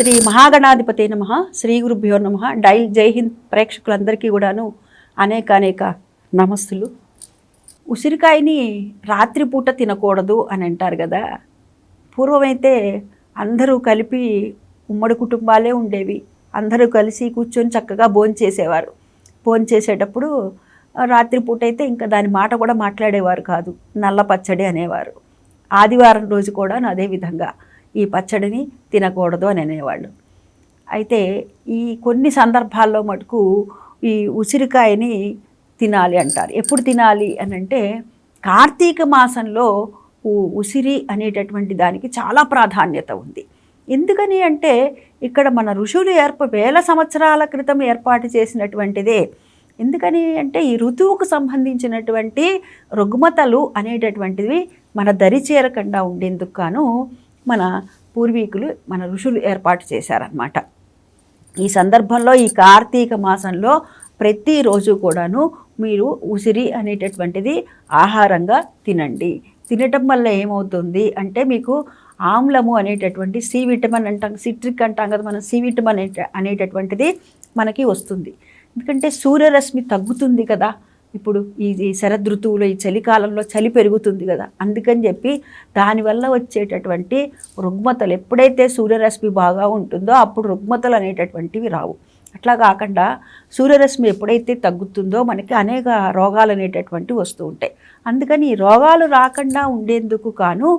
శ్రీ మహాగణాధిపతి నమ. శ్రీ గురుభ్యో నమ. డైల్ జై హింద్ ప్రేక్షకులందరికీ కూడాను అనేక అనేక నమస్తులు. ఉసిరికాయని రాత్రిపూట తినకూడదు అని అంటారు కదా. పూర్వమైతే అందరూ కలిపి ఉమ్మడి కుటుంబాలే ఉండేవి. అందరూ కలిసి కూర్చొని చక్కగా భోంచేసేవారు భోంచేసేటప్పుడు రాత్రిపూట అయితే ఇంకా దాని మాట కూడా మాట్లాడేవారు కాదు. నల్ల పచ్చడి అనేవారు. ఆదివారం రోజు కూడా అదే విధంగా. ఈ పచ్చడిని తినకూడదు అని అనేవాళ్ళు. అయితే ఈ కొన్ని సందర్భాల్లో మటుకు ఈ ఉసిరికాయని తినాలి అంటారు. ఎప్పుడు తినాలి అని అంటే కార్తీక మాసంలో ఉసిరి అనేటటువంటి దానికి చాలా ప్రాధాన్యత ఉంది. ఎందుకని అంటే ఇక్కడ మన ఋషులు ఏర్ప వేల సంవత్సరాల క్రితం ఏర్పాటు చేసినటువంటిదే. ఎందుకని అంటే ఈ ఋతువుకు సంబంధించినటువంటి రుగ్మతలు అనేటటువంటివి మన దరి చేరకుండా ఉండేందుకు గాను మన పూర్వీకులు మన ఋషులు ఏర్పాటు చేశారనమాట ఈ సందర్భంలో ఈ కార్తీక మాసంలో ప్రతిరోజు కూడాను మీరు ఉసిరి అనేటటువంటిది ఆహారంగా తినండి. తినటం వల్ల ఏమవుతుంది అంటే మీకు ఆమ్లము అనేటటువంటి సి విటమిన్ అంటాం సిట్రిక్ అంటాం కదా మనం సి విటమిన్ అనే అనేటటువంటిది మనకి వస్తుంది. ఎందుకంటే సూర్యరశ్మి తగ్గుతుంది కదా. ఇప్పుడు ఈ శరద్ శరదృతువులో ఈ చలికాలంలో చలి పెరుగుతుంది కదా. అందుకని చెప్పి దానివల్ల వచ్చేటటువంటి రుగ్మతలు ఎప్పుడైతే సూర్యరశ్మి బాగా ఉంటుందో అప్పుడు రుగ్మతలు అనేటటువంటివి రావు. అట్లా కాకుండా సూర్యరశ్మి ఎప్పుడైతే తగ్గుతుందో మనకి అనేక రోగాలు అనేటటువంటివి వస్తూ ఉంటాయి. అందుకని ఈ రోగాలు రాకుండా ఉండేందుకు కాను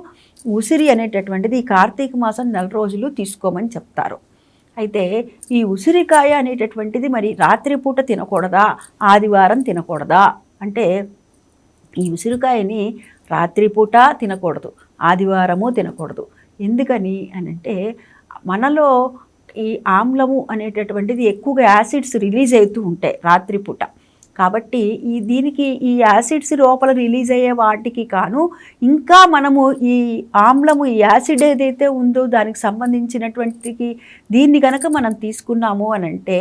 ఉసిరి అనేటటువంటిది ఈ కార్తీక మాసం నెల రోజులు తీసుకోమని చెప్తారు. అయితే ఈ ఉసిరికాయ అనేటటువంటిది మరి రాత్రిపూట తినకూడదా? ఆదివారం తినకూడదా? అంటే ఈ ఉసిరికాయని రాత్రిపూట తినకూడదు ఆదివారము తినకూడదు. ఎందుకని అని అంటే మనలో ఈ ఆమ్లము అనేటటువంటిది ఎక్కువగా యాసిడ్స్ రిలీజ్ అవుతూ ఉంటాయి రాత్రిపూట. కాబట్టి ఈ దీనికి ఈ యాసిడ్స్ లోపల రిలీజ్ అయ్యే వాటికి కాను ఇంకా మనము ఈ ఆమ్లము ఈ యాసిడ్ ఏదైతే ఉందో దానికి సంబంధించినటువంటికి దీన్ని కనుక మనం తీసుకున్నాము అని అంటే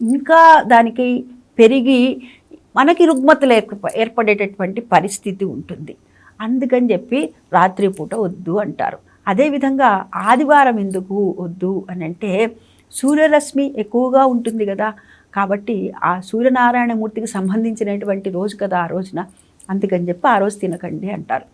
ఇంకా దానికి పెరిగి మనకి రుగ్మతలు ఏర్ప ఏర్పడేటటువంటి పరిస్థితి ఉంటుంది. అందుకని చెప్పి రాత్రిపూట వద్దు అంటారు. అదేవిధంగా ఆదివారం ఎందుకు వద్దు అని అంటే సూర్యరశ్మి ఎక్కువగా ఉంటుంది కదా కాబట్టి ఆ సూర్యనారాయణమూర్తికి సంబంధించినటువంటి రోజు కదా ఆ రోజున? అందుకని చెప్పి ఆ రోజు తినకండి అంటారు.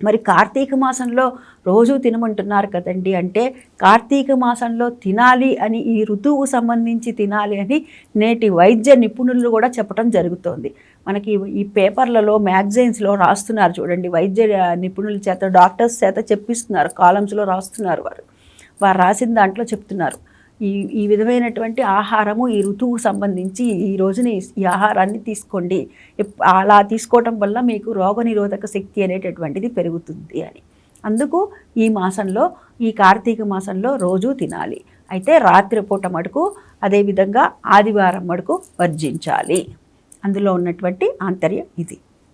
మరి కార్తీక మాసంలో రోజు తినమంటున్నారు కదండి. అంటే కార్తీక మాసంలో తినాలి అని ఈ ఋతువుకు సంబంధించి తినాలి అని నేటి వైద్య నిపుణులు కూడా చెప్పడం జరుగుతోంది. మనకి ఈ పేపర్లలో మ్యాగజైన్స్లో రాస్తున్నారు చూడండి. వైద్య నిపుణుల చేత డాక్టర్స్ చేత చెప్పిస్తున్నారు కాలమ్స్లో రాస్తున్నారు వారు. వారు రాసిన దాంట్లో చెప్తున్నారు. ఈ ఈ విధమైనటువంటి ఆహారము ఈ ఋతువుకు సంబంధించి ఈ రోజున ఈ- ఆహారాన్ని తీసుకోండి. అలా తీసుకోవటం వల్ల మీకు రోగనిరోధక శక్తి అనేటటువంటిది పెరుగుతుంది అని. అందుకు ఈ మాసంలో ఈ కార్తీక మాసంలో రోజు తినాలి. అయితే రాత్రిపూట మటుకు అదేవిధంగా ఆదివారం మటుకు వర్జించాలి. అందులో ఉన్నటువంటి ఆంతర్యం ఇది.